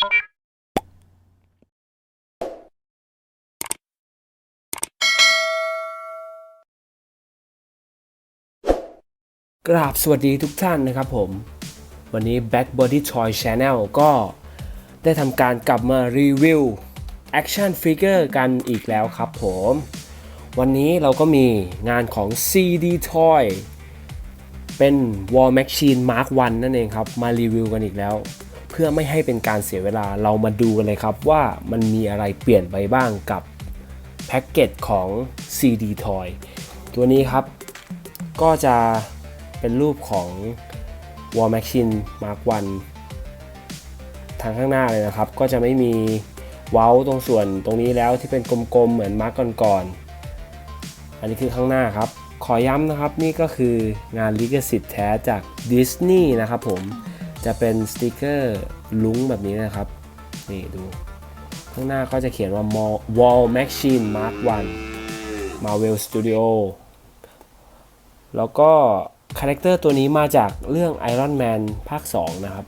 กราบสวัสดีทุกท่านนะครับผม วันนี้ Back Body Toy Channel ก็ได้ทำการกลับมารีวิว Action Figure กันอีกแล้วครับผม วันนี้เราก็มีงานของ CD Toy เป็น War Machine Mark 1 นั่นเองครับ มารีวิวกันอีกแล้ว เพื่อไม่ให้เป็นการเสียเวลาเรามาดูกันเลยครับว่ามันมีอะไรเปลี่ยนไปบ้างกับแพ็กเกจของ CD Toy ตัวนี้ครับ ก็จะเป็นรูปของ War Machine Mark 1ทางข้างหน้าเลยนะครับ ก็จะไม่มีเว้าตรงส่วนตรงนี้แล้วที่เป็นกลมๆ เหมือนมาร์กก่อนๆอันนี้คือข้างหน้าครับ ขอย้ำนะครับนี่ก็คืองานลิขสิทธิ์แท้จากดิสนีย์นะครับผม จะเป็นสติกเกอร์ลุ้งแบบนี้นะครับ นี่ดู ข้างหน้าก็จะเขียนว่า Wall Machine Mark 1 Marvel Studio แล้วก็คาแรคเตอร์ตัวนี้มาจากเรื่อง Iron Man ภาค 2 นะครับ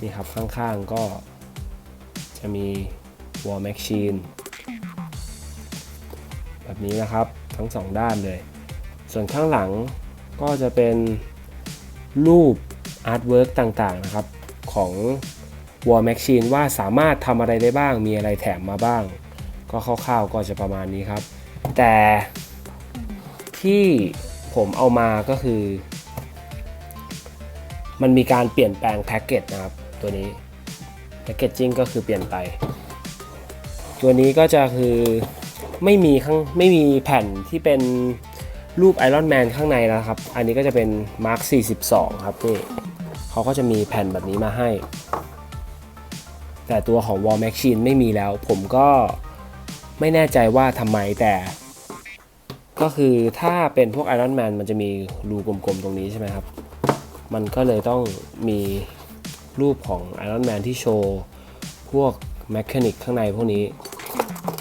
นี่ครับข้างๆก็จะมี War Machine แบบนี้นะครับทั้งสองด้านเลย ส่วนข้างหลังก็จะเป็นรูป อาร์ตเวิร์กต่างๆนะครับของ War Machine ว่าสามารถทำอะไรได้บ้าง มีอะไรแถมมาบ้าง ก็คร่าวๆก็จะประมาณนี้ครับ แต่ที่ผมเอามาก็คือ มันมีการเปลี่ยนแปลงแพ็กเกจนะครับตัวนี้แพ็กเกจจิ้งก็คือเปลี่ยนไป ตัวนี้ก็จะคือไม่มีข้างไม่มีแผ่นที่เป็นรูปไอรอนแมนข้างในแล้วครับ อันนี้ก็จะเป็น Mark 42 ครับนี่ เขาก็จะมีแผ่นแบบนี้มาให้ แต่ตัวของ War Machine ไม่มีแล้ว ผมก็ไม่แน่ใจว่าทำไมแต่ ก็คือถ้าเป็นพวก Iron Man มันจะมีรูกลมๆตรงนี้ใช่ไหมครับ มันก็เลยต้องมีรูปของ Iron Man ที่โชว์พวกแมคานิกข้างในพวกนี้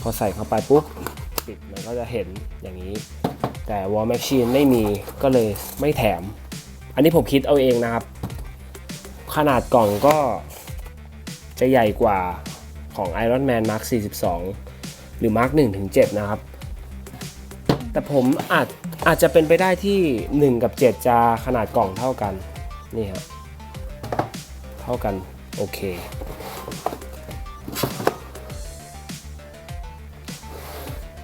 พอใส่เข้าไปปุ๊บปิดมันก็จะเห็นอย่างนี้ แต่ War Machine ไม่มีก็เลยไม่แถม อันนี้ผมคิดเอาเองนะครับ ขนาดกล่องก็จะใหญ่กว่าของ Iron Man Mark 42 หรือ Mark 1ถึง7นะครับ แต่ผมอาจอาจจะเป็นไปได้ที่ 1 กับ 7 จะขนาดกล่องเท่ากัน นี่ครับเท่ากัน โอเค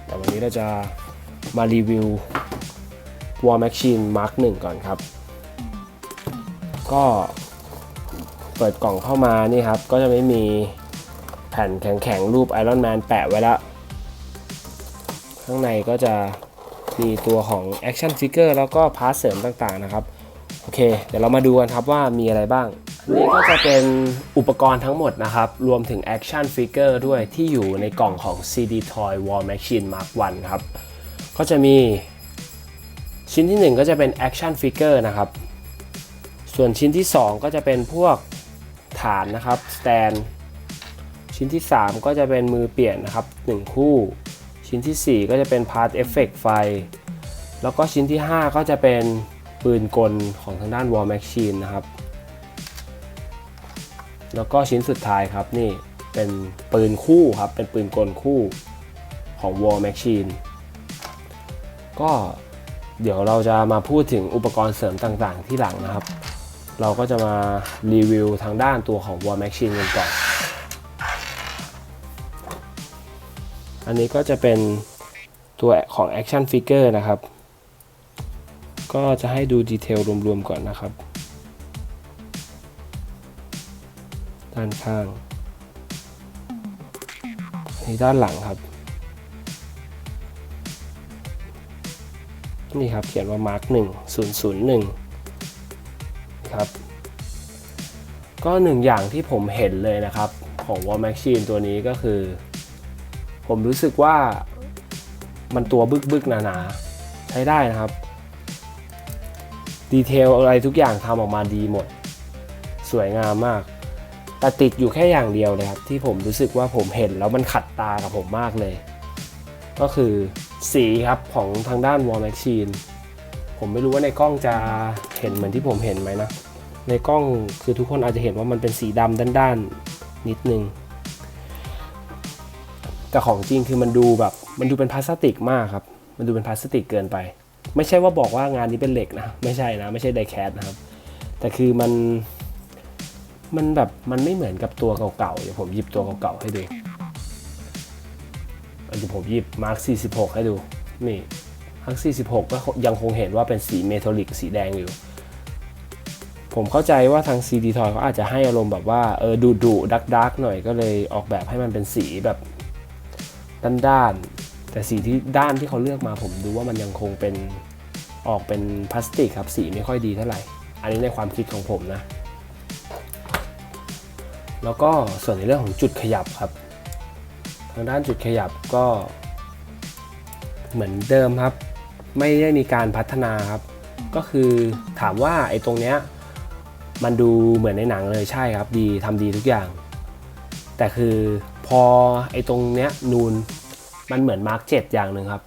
แต่วันนี้เราจะมารีวิว War Machine Mark 1 ก่อนครับ ก็ เปิดกล่องเข้ามานี่ครับ ก็จะไม่มีแผ่นแข็งๆ รูป Iron Man แปะไว้แล้วข้างในก็จะมีตัวของ Action Figure แล้วก็พาร์ทเสริมต่างๆนะครับ โอเค เดี๋ยวเรามาดูกันครับว่ามีอะไรบ้างอันนี้ก็จะเป็นอุปกรณ์ทั้งหมดนะครับ รวมถึง Action Figure ด้วยที่อยู่ในกล่องของ CD Toy War Machine Mark 1 ครับ ก็จะมีชิ้นที่ 1 ก็จะเป็น Action Figure นะครับ ส่วนชิ้นที่ 2 ก็จะเป็นพวก ฐานนะครับ Stand ชิ้นที่ 3 ก็จะเป็นมือเปลี่ยนนะครับ 1 คู่ ชิ้นที่ 4 ก็จะเป็นพาร์ทเอฟเฟกไฟ แล้วก็ชิ้นที่ 5 ก็จะเป็นปืนกลของทางด้าน War Machine นะครับ แล้วก็ชิ้นสุดท้ายครับนี่เป็นปืนคู่ครับ เป็นปืนกลคู่ของ War Machine ก็เดี๋ยวเราจะมาพูดถึงอุปกรณ์เสริมต่างๆที่หลังนะครับ เราก็จะมารีวิวทางด้านตัวของ War Machine กันก่อน อันนี้ก็จะเป็นตัวของ Action Figure นะครับ ก็จะให้ดูดีเทลรวมๆก่อนนะครับ ด้านข้างนี่ด้านหลังครับ นี่ครับเขียนว่า Mark 1 001 ครับ ก็หนึ่งอย่างที่ผมเห็นเลยนะครับ ของ War Machine ตัวนี้ก็คือ ผมรู้สึกว่ามันตัวบึกบึกๆหนาๆ ใช้ได้นะครับ ดีเทลอะไรทุกอย่างทำออกมาดีหมด สวยงามมาก แต่ติดอยู่แค่อย่างเดียวเลยครับ ที่ผมรู้สึกว่าผมเห็นแล้วมันขัดตากับผมมากเลย ก็คือสีครับของทางด้าน War Machine ผมไม่รู้ว่าในกล้องจะเห็นเหมือนที่ผมเห็นไหมนะ ในกล้องคือทุกคนอาจจะเห็นว่ามันเป็นสีดำด้านๆนิดนึง แต่ของจริงคือมันดูแบบมันดูเป็นพลาสติกมากครับ มันดูเป็นพลาสติกเกินไป ไม่ใช่ว่าบอกว่างานนี้เป็นเหล็กนะ ไม่ใช่นะ ไม่ใช่ไดแคสนะครับ แต่คือมันมันแบบมันไม่เหมือนกับตัวเก่าๆ เดี๋ยวผมหยิบตัวเก่าๆให้ดูเดี๋ยวผมหยิบมาร์ค46 ให้ดู นี่ มาร์ค46 ก็ยังคงเห็นว่าเป็นสีเมทัลลิกสีแดงอยู่ ผมเข้าใจว่าทาง CD Toy เขาอาจจะให้อารมณ์แบบว่าเออดุดุดักดักหน่อยก็เลยออกแบบให้มันเป็นสีแบบด้านๆแต่สีที่ด้านที่เขาเลือกมาผมดูว่ามันยังคงเป็นออกเป็นพลาสติกครับสีไม่ค่อยดีเท่าไหร่ อันนี้ในความคิดของผมนะ แล้วก็ส่วนในเรื่องของจุดขยับครับ ทางด้านจุดขยับก็เหมือนเดิมครับ ไม่ได้มีการพัฒนาครับ ก็คือถามว่าไอ้ตรงเนี้ยมันดูเหมือนในหนังเลยใช่ครับดีทำดีทุกอย่าง แต่คือพอไอ้ตรงเนี้ยนูนมันเหมือนมาร์กเจ็ดอย่างหนึ่งครับ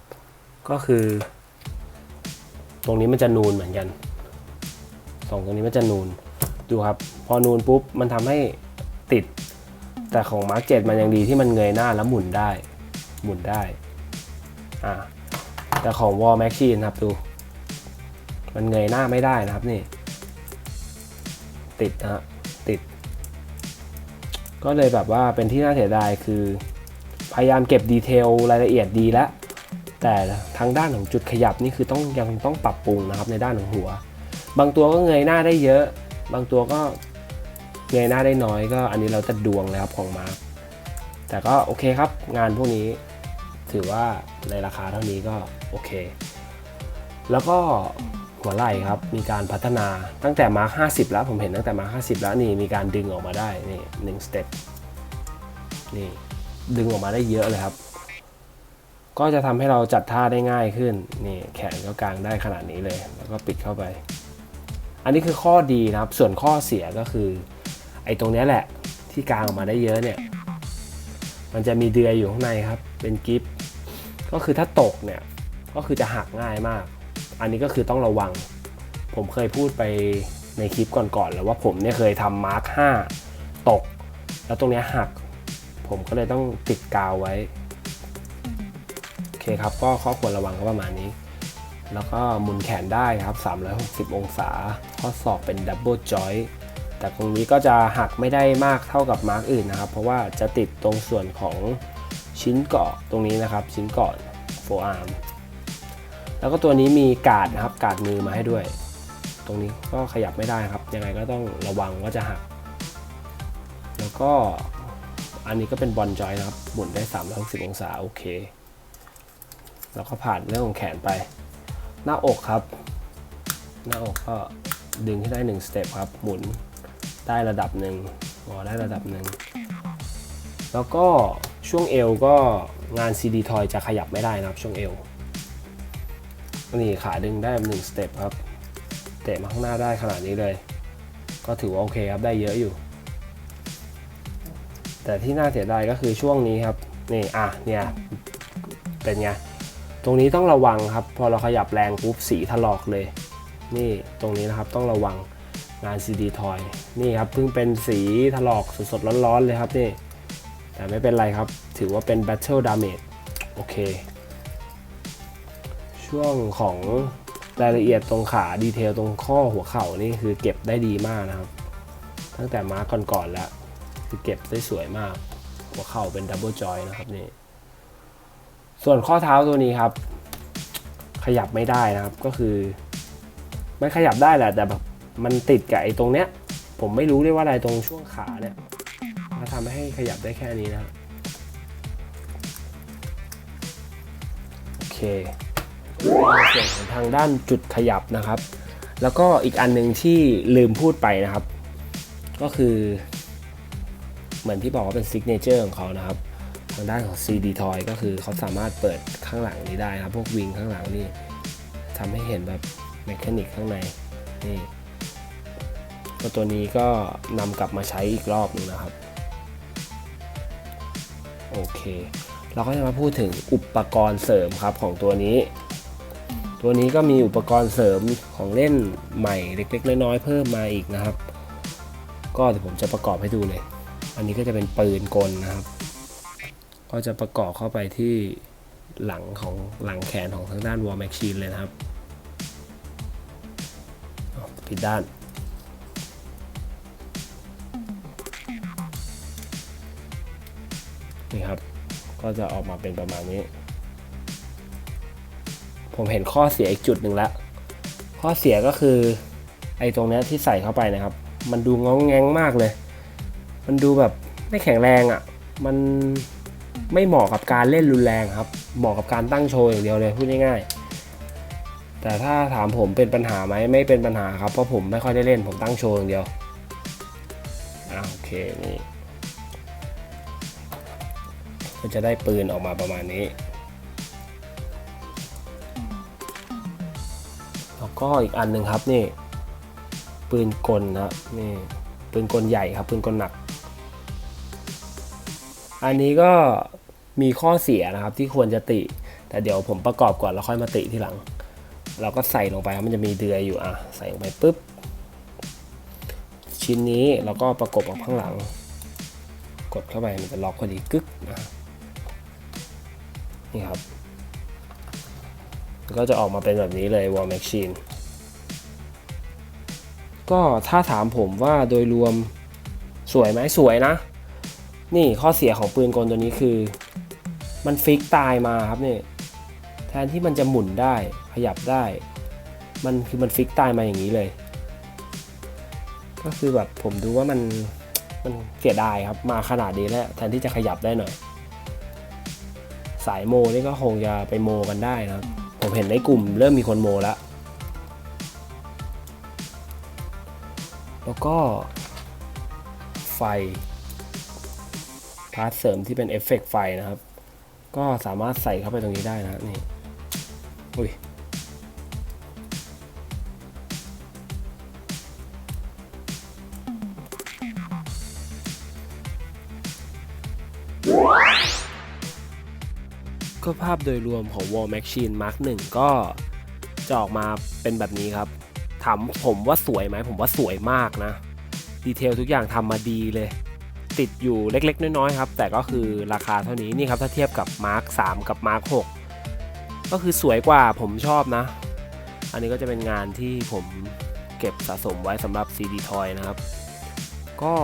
ก็คือ ตรงนี้มันจะนูนเหมือนกันสองตรงนี้มันจะนูนดูครับ พอนูนปุ๊บมันทำให้ติด แต่ของมาร์กเจ็ดมันยังดีที่มันเงยหน้าแล้วหมุนได้ หมุนได้อ่า แต่ของวอลแมชชีนครับดู มันเงยหน้าไม่ได้นะครับนี่ ติดนะฮะติด ก็เลยแบบว่าเป็นที่น่าเสียดายคือ พยายามเก็บดีเทลรายละเอียดดีแล้ว แต่ทางด้านของจุดขยับนี่คือต้องยังต้องปรับปรุงนะครับในด้านของหัว บางตัวก็เงยหน้าได้เยอะ บางตัวก็เงยหน้าได้น้อยก็อันนี้เราจะดวงเลยครับของมาร์คแต่ก็โอเคครับงานพวกนี้ถือว่าในราคาเท่านี้ก็ โอเค แล้วก็หัวไหล่ครับมีการพัฒนาตั้งแต่มาร์ค50 แล้วผมเห็นตั้งแต่มาร์ค50 แล้วนี่มีการดึงออกมาได้นี่หนึ่งสเต็ปนี่ดึงออกมาได้เยอะเลยครับ ก็จะทำให้เราจัดท่าได้ง่ายขึ้นนี่แขนก็กางได้ขนาดนี้เลย แล้วก็ปิดเข้าไป อันนี้คือข้อดีนะครับ ส่วนข้อเสียก็คือ ไอ้ตรงนี้แหละที่กางออกมาได้เยอะเนี่ย มันจะมีเดือยอยู่ข้างในครับ เป็นกิฟก็คือถ้าตกเนี่ย ก็คือจะหักง่ายมาก อันนี้ก็คือต้องระวัง ผมเคยพูดไปในคลิปก่อนๆแล้วว่าผมเนี่ยเคยทำมาร์ค5ตก แล้วตรงนี้หัก ผมก็เลยต้องติดกาวไว้ โอเคครับ ก็ข้อควรระวังก็ประมาณนี้ แล้วก็หมุนแขนได้ครับ 360 องศา ข้อศอกเป็นดับเบิลจอยแต่ตรงนี้ก็จะหักไม่ได้มากเท่ากับมาร์กอื่นนะครับ เพราะว่าจะติดตรงส่วนของชิ้นเกาะตรงนี้นะครับ ชิ้นเกาะโฟอาร์ม แล้วก็ตัวนี้มีกาดนะครับกาดมือมาให้ด้วย ตรงนี้ก็ขยับไม่ได้ครับยังไงก็ต้องระวังว่าจะหัก แล้วก็อันนี้ก็เป็นบอลจอยนะครับหมุนได้360องศาโอเค แล้วก็ผ่านเรื่องของแขนไป หน้าอกครับ หน้าอกก็ดึงให้ได้1สเต็ปครับ หมุนได้ระดับหนึ่งงอได้ระดับหนึ่งแล้วก็ช่วงเอวก็งาน CD Toy จะขยับไม่ได้นะครับช่วงเอว นี่ขาดึงได้หนึ่งสเต็ปครับ เตะมาข้างหน้าได้ขนาดนี้เลย ก็ถือว่าโอเคครับได้เยอะอยู่ แต่ที่น่าเสียดายก็คือช่วงนี้ครับนี่อะเนี่ยเป็นไงตรงนี้ต้องระวังครับ พอเราขยับแรงปุ๊บสีถลอกเลย นี่ตรงนี้นะครับต้องระวังงาน CD Toy นี่ครับเพิ่งเป็นสีถลอกสดๆร้อนๆเลยครับนี่ แต่ไม่เป็นไรครับ ถือว่าเป็น Battle Damage โอเค ช่วงของรายละเอียดตรงขาดีเทลตรงข้อหัวเข่านี่คือเก็บได้ดีมากนะครับ ตั้งแต่มาก่อนๆแล้ว คือเก็บได้สวยมาก หัวเข่าเป็นดับเบิลจอยนะครับนี่ส่วนข้อเท้าตัวนี้ครับ ขยับไม่ได้นะครับก็คือ ไมันขยับได้แหละแต่แบบมันติดกับไอ้ตรงเนี้ย ผมไม่รู้เลยว่าอะไรตรงช่วงขาเนี่ยมาทำให้ขยับได้แค่นี้นะโอเค ส่วนของทางด้านจุดขยับนะครับ แล้วก็อีกอันหนึ่งที่ลืมพูดไปนะครับ ก็คือ เหมือนที่บอกว่าเป็นซิกเนเจอร์ของเขานะครับ ทางด้านของ CD Toy ก็คือเขาสามารถเปิดข้างหลังนี้ได้นะครับ พวกวิงข้างหลังนี่ทำให้เห็นแบบแมคานิกข้างในนี่ก็ตัวนี้ก็นำกลับมาใช้อีกรอบหนึงนะครับ โอเค เราก็จะมาพูดถึงอุปกรณ์เสริมครับของตัวนี้ ตัวนี้ก็มีอุปกรณ์เสริมของเล่นใหม่เล็ก ๆ น้อยๆเพิ่มมาอีกนะครับ ก็เดี๋ยวผมจะประกอบให้ดูเลย อันนี้ก็จะเป็นปืนกลนะครับ ก็จะประกอบเข้าไปที่หลังของหลังแขนของทางด้านวอลแมชชีนเลยนะครับผิดด้านนี่ครับ ก็จะออกมาเป็นประมาณนี้ ผมเห็นข้อเสียอีกจุดหนึ่งแล้วข้อเสียก็คือไอ้ตรงนี้ที่ใส่เข้าไปนะครับ มันดูง้องแงงมากเลย มันดูแบบไม่แข็งแรงอะ่ะ มันไม่เหมาะกับการเล่นรุนแรงครับ เหมาะกับการตั้งโชว์อย่างเดียวเลยพูดง่ายๆ แต่ถ้าถามผมเป็นปัญหาไหมไม่เป็นปัญหาครับ เพราะผมไม่ค่อยได้เล่นผมตั้งโชว์อย่างเดียวอ่าโอเคนี่ก็จะได้ปืนออกมาประมาณนี้ ก็อีกอันหนึ่งครับนี่ปืนกลนะนี่ปืนกลใหญ่ครับปืนกลหนัก อันนี้ก็มีข้อเสียนะครับที่ควรจะติ แต่เดี๋ยวผมประกอบก่อนแล้วค่อยมาติทีหลัง เราก็ใส่ลงไปครับมันจะมีเดือยอยู่อะใส่ลงไปปุ๊บ ชิ้นนี้เราก็ประกบกับข้างหลัง กดเข้าไปมันจะล็อกพอดีกึกนะนี่ครับ ก็จะออกมาเป็นแบบนี้เลย War Machine ก็ถ้าถามผมว่าโดยรวมสวยไหมสวยนะ นี่ข้อเสียของปืนกลตัวนี้คือ มันฟิกตายมาครับเนี่ยแทนที่มันจะหมุนได้ขยับได้ มันคือมันฟิกตายมาอย่างนี้เลย ก็คือแบบผมดูว่ามันมันเสียดายครับมาขนาดนี้แล้วแทนที่จะขยับได้หน่อย สายโมนี่ก็คงจะไปโมกันได้นะครับผมเห็นในกลุ่มเริ่มมีคนโมแล้ว ก็ไฟ พาร์ทเสริมที่เป็นเอฟเฟกต์ไฟนะครับ ก็สามารถใส่เข้าไปตรงนี้ได้นะนี่อุ้ยก็ภาพโดยรวมของ War Machine Mark 1 ก็จะออกมาเป็นแบบนี้ครับ ถามผมว่าสวยไหมผมว่าสวยมากนะ ดีเทลทุกอย่างทำมาดีเลย ติดอยู่เล็กๆ น้อยๆครับ แต่ก็คือราคาเท่านี้นี่ครับถ้าเทียบกับ Mark 3กับ Mark 6ก็คือสวยกว่าผมชอบนะ อันนี้ก็จะเป็นงานที่ผมเก็บสะสมไว้สำหรับ CD Toy นะครับ ก็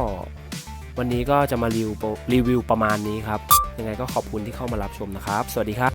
วันนี้ก็จะมารีวิวประมาณนี้ครับ ยังไงก็ขอบคุณที่เข้ามารับชมนะครับ สวัสดีครับ